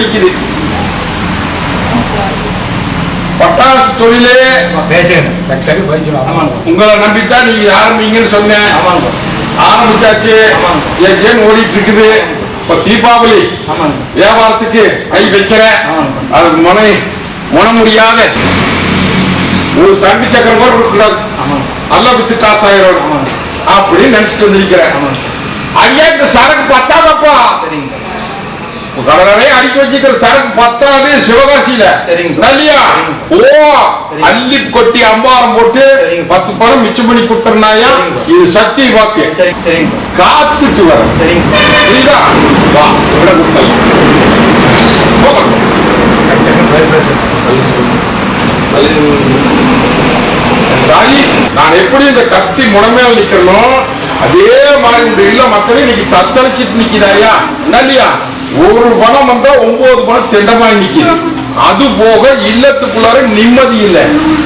வெடிக்குது பட்டாசு தொழிலே உங்களை நம்பித்தான் நீங்க ஆரம்பிங்கன்னு சொன்னேன். ஆரம்பிச்சாச்சு. ஏன் ஓடிட்டு இருக்குது இப்ப தீபாவளி. வியாபாரத்துக்கு கை ஆமாங்க. அது முனை முன முடியாத ஒரு சங்கு சக்கரம் கூட இருக்கக்கூடாது அல்ல வித்து காசு ஆயிரும். அப்படின்னு நினைச்சிட்டு வந்திருக்கிறேன். ஐயா இந்த சரக்கு பத்தாதப்பா. சரிங்க கடனவே அடிக்க வச்சுக்கிற சரக்கு பத்தாது சிவகாசியில. நல்லியா? ஓ. அள்ளி கொட்டி அம்பாரம் போட்டு. பத்து பணம் மிச்சம் பண்ணி சரிங்க. இது சக்தி வாக்கு. காத்துட்டு வர. சரிங்க. புரியுதா? வா விட கொடுத்தலாம் தாயி நான் எப்படி இந்த கத்தி முனமேல நிக்கிறனோ அதே மாதிரி உங்க இல்ல மத்தவே இன்னைக்கு தத்தளிச்சிட்டு நிக்கிறாயா? இல்லையா ஒரு பணம் வந்தா ஒன்பது பணம் திண்டமாய் நிக்குது. அது போக இல்லத்துக்குள்ளார நிம்மதி இல்லை.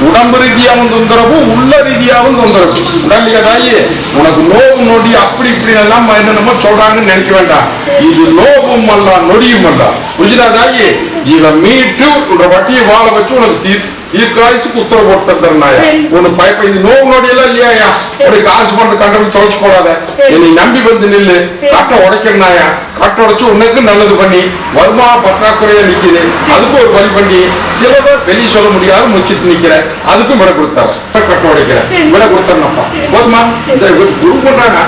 உடம்பு ரீதியாகவும் தொந்தரவு உள்ள ரீதியாகவும் தொந்தரவு. உடல்லையா தாயி உனக்கு நோவு நொடி அப்படி இப்படி எல்லாம் என்னென்னமோ சொல்றாங்கன்னு நினைக்க வேண்டாம். இது நோவும் அல்ல நொடியும் அல்ல புரிஞ்சுதா தாயி? இதை மீட்டு உன்ற வட்டியை வாழ வச்சு உனக்கு தீர் உத்தரவு போட்டு தந்துடுறாயா உனக்கு பயப்ப இது நோவு நொடியெல்லாம் இல்லையா உனக்கு காசு பணத்தை கண்டபடி தொலைச்சு போடாத என்னை நம்பி வந்து நில்லு கட்டை உடைக்கிறனாயா கட்டை உடைச்சு உனக்கு நல்லது பண்ணி வருமா பற்றாக்குறையா நிக்குது அதுக்கும் ஒரு வழி பண்ணி சிலதை வெளியே சொல்ல முடியாது முடிச்சிட்டு நிக்கிற அதுக்கும் விட கொடுத்தாரு கட்டை உடைக்கிற விட கொடுத்தேன்னப்பா போதுமா இந்த குரு பண்றாங்க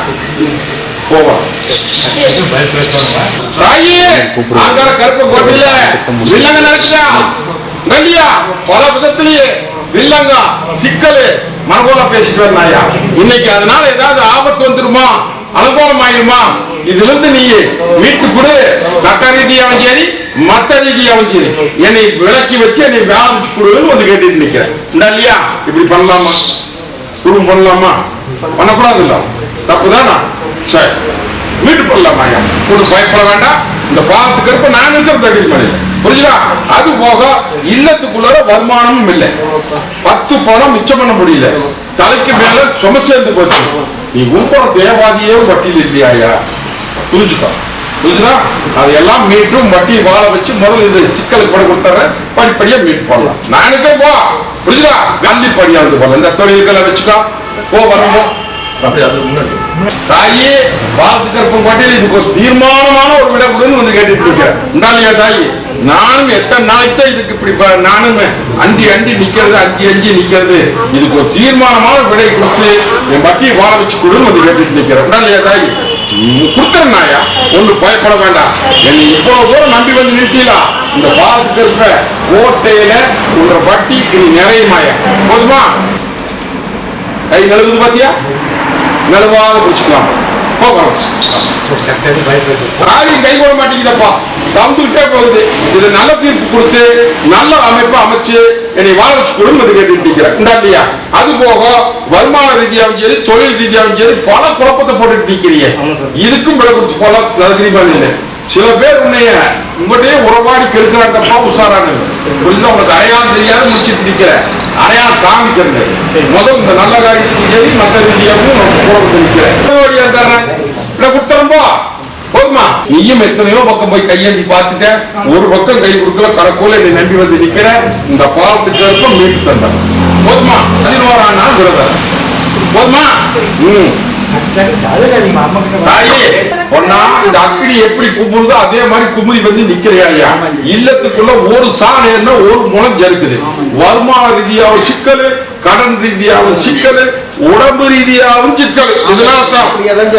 போவா தாயே பதில் கருப்பு கோட்டையில வில்லங்க நடக்குதா இல்லையா பல விதத்திலேயே வில்லங்க சிக்கலு மனகோல பேசிட்டு வந்தாயா இன்னைக்கு அதனால ஏதாவது ஆபத்து வந்துருமா? அனுகூலம் ஆயிருமா இதுல இருந்து நீ மீட்டு கொடு. சட்ட ரீதியாவும் சரி மத்த ரீதியாவும் சரி என்னை விலக்கி வச்சு என்னை வேலை வச்சு கொடுன்னு வந்து கேட்டுட்டு நிக்கிறேன். இல்லையா? இப்படி பண்ணலாமா? குடும்பம் பண்ணலாமா? பண்ணக்கூடாது இல்ல தப்புதானா? சரி. வீட்டு போடலாமா ஐயா கூட பயப்பட வேண்டாம். இந்த பாவத்துக்கு இருப்ப நான் இருக்கிற தகுதி பண்ணி புரியுதா அது போக இல்லத்துக்குள்ளார வருமானமும் இல்லை. பத்து பணம் மிச்சம் பண்ண முடியல. தலைக்கு மேல சும சேர்ந்து போச்சு. நீ உங்களோட தேவாதியே வட்டியில் இல்லையா புரிஞ்சுக்கோ. புரிஞ்சுதா? அதையெல்லாம் மீட்டும் வட்டி வாழ வச்சு முதல்ல இந்த சிக்கலுக்கு கூட கொடுத்துறேன் படிப்படியா மீட் பண்ணலாம் நான் இருக்கிறேன் போ புரியுதா காந்தி படியா வந்து போல. இந்த தொழில்களை வச்சுக்கோ. போ வரம்போ. அப்படி அது முன்னாடி. தாயி வாழ்த்து கற்பம் கோட்டையில் இதுக்கு ஒரு தீர்மானமான ஒரு விட கொடுன்னு வந்து கேட்டுட்டு இருக்கிறேன் உண்டாலியா தாயி? நானும் எத்தனை நாளைக்கு தான் இதுக்கு இப்படி நானும் அண்டி அண்டி நிக்கிறது அஞ்சு அஞ்சு நிக்கிறது. இதுக்கு ஒரு தீர்மானமான விடை கொடுத்து என் வட்டியை வாழ வச்சு கொடுன்னு வந்து கேட்டுட்டு நிக்கிறேன். உண்டாலியா தாயி? கொடுத்துறேன் நாயா? ஒண்ணு பயப்பட வேண்டாம். என்னை இவ்வளவு தூரம் நம்பி வந்து நிறுத்தீங்களா இந்த பாலத்துக்கு கற்ப கோட்டையில உங்க வட்டி இனி நிறையுமாயா போதுமா? கை நழுவுது பாத்தியா? நழுவாத பிடிச்சுக்கலாம். பேசுகிறேன் ராஜி கை போட மாட்டேங்குதப்பா. தந்துகிட்டே போகுது. இது நல்ல தீர்ப்பு கொடுத்து நல்ல அமைப்பு அமைச்சு என்னை வாழ வச்சு குடும்பத்தை கேட்டுட்டு நிக்கிறேன் இந்தாட்டியா அது போக வருமான ரீதியாகவும் சரி தொழில் ரீதியாகவும் சரி பல குழப்பத்தை போட்டுட்டு சார். இதுக்கும் விலை கொடுத்து போல தகுதிமா இல்லை. சில பேர் உன்னைய உங்கள்கிட்டயே உறவாடி கெடுக்கிறாங்கப்பா உஷாரானு. புரியுதா உனக்கு அடையாளம் தெரியாத முடிச்சிட்டு நிக்கிற அடையாளம் காமிக்கிறது. முதல் இந்த நல்ல காரியத்துக்கும் சரி மற்ற ரீதியாகவும் உனக்கு கூட ஓடியா தர்றேன்? இல்லை கொடுத்துறப்போ போதுமா? நீயும் எத்தனையோ பக்கம் போய் கையேந்தி பார்த்துட்ட. ஒரு பக்கம் கை கொடுக்கல கடக்கூல என்னை நம்பி வந்து நிக்கிற. இந்த பாவத்துக்கு இருக்கும் மீட்டு தந்தேன். போதுமா? நாள் விரதம். போதுமா? ம். டாக்டர் தாயே பொண்ணா இந்த அக்கினி எப்படி குமுறுதோ அதே மாதிரி குமுறி வந்து நிக்கிறையா இல்லத்துக்குள்ள ஒரு சாணம் என்ன ஒரு முளம் ஜருக்குது. வருமான ரீதியாவும் சிக்கல் கடன் ரீதியாவும் சிக்கல் உடம்பு ரீதியாவும் சிக்கல் இதனால தான்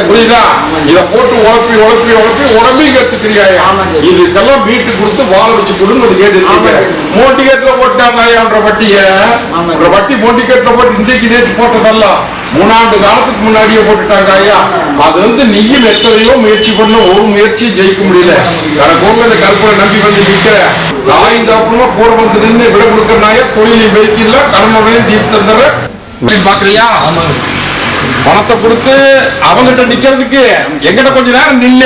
புரியுதா? இத போட்டு உழப்பி உழப்பி உழப்பி உடம்பையும் கத்துக்கிறியாயா இதுக்கெல்லாம் வீட்டு கொடுத்து வாழ வச்சு கொடுன்னு கேட்டு மோட்டி கேட்ல போட்டாங்க என்ற வட்டிய. வட்டி மோட்டி கேட்ல போட்டு இன்றைக்கு நேற்று போட்டதல்ல மூணாண்டு காலத்துக்கு முன்னாடியே போட்டுட்டாங்க ஐயா. அது வந்து நீயும் எத்தனையோ முயற்சி பண்ண ஒரு முயற்சி ஜெயிக்க முடியல. எனக்கு இந்த கருப்பை நம்பி வந்து நிக்கிற தாய் தப்புமா கூட வந்து நின்று விட கொடுக்கறனாய தொழிலை வெடிக்கல கடனுடையும் தீர்த்து தந்துடுற பாக்குறியா? பணத்தை கொடுத்து அவங்கிட்ட நிக்கிறதுக்கு எங்கிட்ட கொஞ்ச நேரம் நில்ல.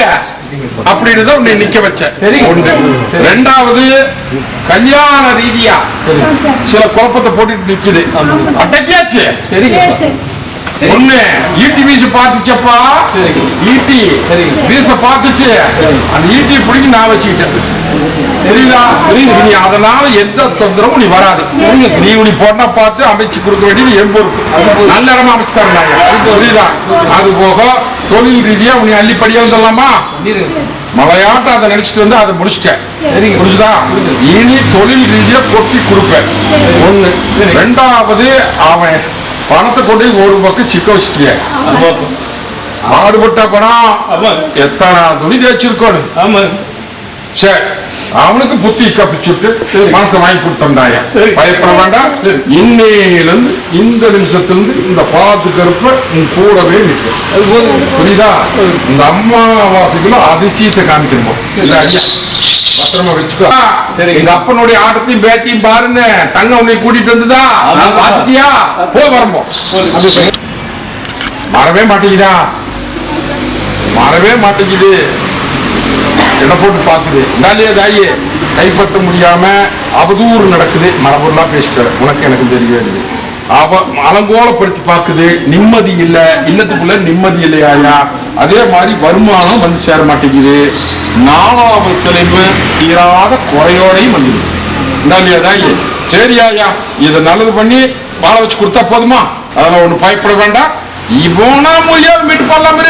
அப்படின்னு தான் உன்னை நிக்க வச்சேன். சரிங்க. ஒன்று. சரி. ரெண்டாவது கல்யாண ரீதியா சில குழப்பத்தை போட்டுட்டு நிக்குது. ஆமாங்க. ஒண்ணு ஈட்டி வீச பார்த்துச்சப்பா. சரிங்க. ஈட்டி. வீச பார்த்துச்சு. சரிங்க. அந்த ஈட்டி பிடிக்கி நான் வச்சுக்கிட்டேன். புரியுதா. நீ அதனால எந்த தொந்தரவும் நீ வராது. நீ நீ பொண்ணை பார்த்து அமைச்சு கொடுக்க வேண்டியது என் பொறுப்பு. நல்ல இடமா அமைச்சு தரேன் புரியுதா. அது போக தொழில் ரீதியா உன்னை அள்ளிப்படியா வந்துடலாமா? மலையாட்டம் அதை நினைச்சிட்டு வந்து அதை முடிச்சிட்டேன். புரிஞ்சுதா? இனி தொழில் ரீதியா கொட்டி கொடுப்பேன். ஒண்ணு. ரெண்டாவது அவன் பணத்தை கொண்டு ஒரு பக்கம் சிக்க வச்சுட்டிய. ஆமாம் பாடுபட்ட பணம். எத்தனை துணி தேய்ச்சிருக்கணும் ஆமாம் சரி அவனுக்கு புத்தி கப்பிச்சுட்டு மனசை வாங்கி கொடுத்தோம்டாய சரி. பயப்பட வேண்டாம். இன்னையிலிருந்து இந்த நிமிஷத்திலிருந்து இந்த பாத்து கருப்ப கூடவே நிற்கும். புரியுதா? இந்த அம்மாவாசைக்குள்ள அதிசயத்தை காமிக்கணும் இல்ல ஐயா பத்திரமா வச்சுக்கோ. சரி. எங்க அப்பனுடைய ஆட்டத்தையும் பேச்சையும் பாருன்னு தங்க உன்னை கூட்டிட்டு வந்துதா. பாத்துட்டியா? போ வரம்போ. மறவே மாட்டேங்குதா? மறவே மாட்டேங்குது. என்ன போட்டு பார்க்குது. இந்தாலியே தாயே கைப்பற்ற முடியாம அவதூறு நடக்குது. மரபொருளா பேசிட்டு உனக்கு எனக்கு தெரியாது அவ அலங்கோலப்படுத்தி பார்க்குது நிம்மதி இல்லை இல்லத்துக்குள்ள நிம்மதி இல்லையாயா? அதே மாதிரி வருமானம் வந்து சேர மாட்டேங்குது. நாலாவது தலைமை தீராத குறையோடையும் வந்துடுது இந்தாலியா தாயி சரி இதை நல்லது பண்ணி வாழ வச்சு கொடுத்தா போதுமா? அதெல்லாம் ஒன்று பயப்பட வேண்டாம். இவனா முடியாது மீட்டு பண்ணலாமே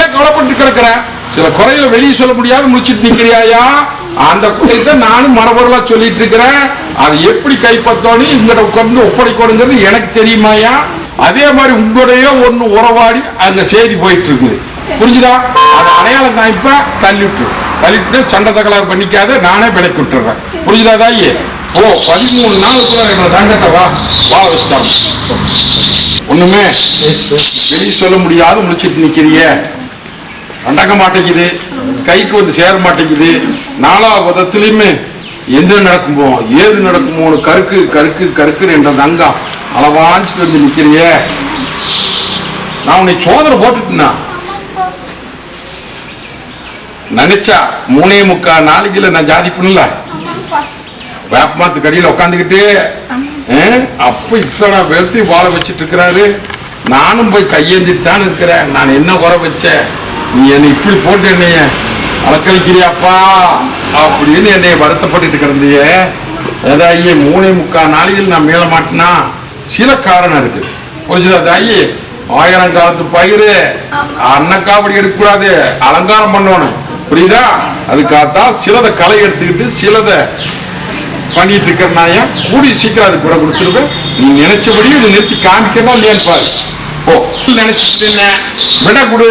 ஏன் கவலைப்பட்டு கிடக்குற சில குறைகளை வெளியே சொல்ல முடியாது முடிச்சிட்டு நிக்கிறியாயா? அந்த குறையத்தை நானும் மரபொருளா சொல்லிட்டு இருக்கிறேன். அது எப்படி கைப்பற்றோன்னு இங்கிட்ட உட்கார்ந்து ஒப்படைக்கணுங்கிறது எனக்கு தெரியுமாயா? அதே மாதிரி உங்களுடைய ஒண்ணு உறவாடி அங்க செய்தி போயிட்டு இருக்குது. புரிஞ்சுதா? அது அடையாளம் நான் இப்ப தள்ளி விட்டுரு தள்ளிட்டு சண்டை தகராறு பண்ணிக்காத நானே விலைக்கு விட்டுறேன். புரிஞ்சுதா தாயி? ஓ பதிமூணு நாளுக்குள்ள எங்களை தங்கத்தை வா வா வச்சுட்டாங்க ஒண்ணுமே வெளியே சொல்ல முடியாத முடிச்சிட்டு நிக்கிறிய. அடங்க மாட்டேங்குது கைக்கு வந்து சேர மாட்டேங்குது. நாலா என்ன நடக்குமோ ஏது நடக்குமோன்னு கருக்கு கருக்கு கருக்குன்னு என்ற தங்கம் அளவாஞ்சிட்டு வந்து நிக்கிறிய. நான் உன்னை சோதனை போட்டுட்டேன்னா நினைச்சா மூணே முக்கா நாளைக்குல நான் ஜாதி பண்ணல. வேப்பமரத்து கடியில் உட்காந்துக்கிட்டு அப்போ இத்தனை வெறுத்தி வாழ வச்சிட்டு இருக்கிறாரு. நானும் போய் கையேந்திட்டு தான் இருக்கிறேன். நான் என்ன குறை வச்சேன்? நீ என்னை இப்படி போட்டு என்னைய அலக்கழிக்கிறியாப்பா? அப்படின்னு என்னை வருத்தப்பட்டுட்டு கிடந்தியே. ஏதாயி மூணே முக்கால் நாளையில் நான் மேல மாட்டினா? சில காரணம் இருக்குது புரிஞ்சுதா தாயி? ஆயிரம் காலத்து பயிர் அன்னக்காப்படி எடுக்கக்கூடாது. அலங்காரம் பண்ணணும். புரியுதா? அதுக்காகத்தான் சிலதை களை எடுத்துக்கிட்டு சிலதை பண்ணிட்டு இருக்கிறனாயா கூடி சீக்கிரம் அது கூட கொடுத்துருவேன். நீ நினைச்சபடி இதை நிறுத்தி காமிக்கணும் இல்லையான்னு பாரு. ஓ நினைச்சிட்டு என்ன விட கொடு.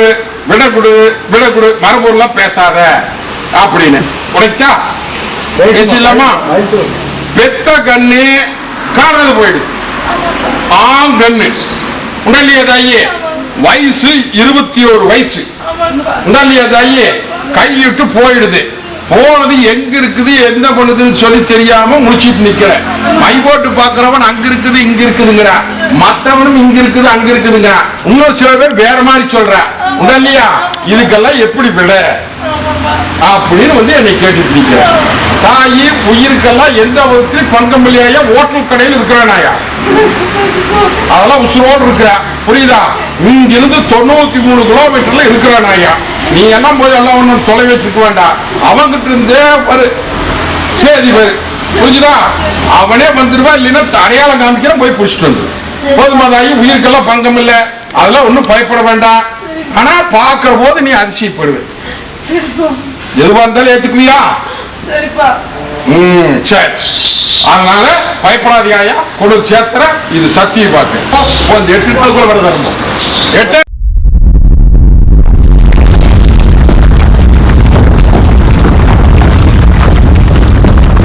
விட கொடு விட பேசாத. அப்படின்னு. உடைத்தா பேசிடலாமா? பெத்த கண்ணு காணாது போயிடு. ஆண் கண்ணு. உடலிய தாயி வயசு இருபத்தி ஒரு வயசு. உடலிய தாயி கையிட்டு போயிடுது. போனது எங்க இருக்குது என்ன பண்ணுதுன்னு சொல்லி தெரியாம முடிச்சிட்டு நிக்கிற. மை போட்டு பாக்குறவன் அங்க இருக்குது இங்க இருக்குதுங்கிற. மற்றவனும் இங்க இருக்குது அங்க இருக்குதுங்க இன்னொரு சில பேர் வேற மாதிரி சொல்ற. உடல்லையா இதுக்கெல்லாம் எப்படி விட? அப்படின்னு வந்து என்னை கேட்டுட்டு இருக்கிறேன் தாயி உயிருக்கெல்லாம் எந்த விதத்திலும் பங்கம் இல்லையா? ஓட்டல் கடையில் இருக்கிறானாயா? அதெல்லாம் உசுரோடு இருக்கிற. புரியுதா? இங்கிருந்து தொண்ணூத்தி மூணு கிலோமீட்டர்ல இருக்கிறான் நீ என்ன போய் எல்லாம் ஒன்றும் தொலைவிட்டு இருக்க வேண்டாம். அவங்கிட்ட இருந்தே வரு. சரி வரு. புரிஞ்சுதா? அவனே வந்துடுவா இல்லைன்னா அடையாளம் காமிக்கிறேன் போய் பிடிச்சிட்டு வந்து போதுமாதாயி உயிருக்கெல்லாம் பங்கம் இல்லை. அதெல்லாம் ஒன்றும் பயப்பட வேண்டாம். ஆனா பார்க்கிற போது நீ அதிசயப்படுவே. எதுவா இருந்தாலும் ஏத்துக்குவியா? ம் சரி அதனால பயப்படாதீங்க ஐயா. கொண்டு சேர்த்துறேன். இது சத்திய இந்த எட்டு நாளுக்குள்ள விட தரணும் எட்டு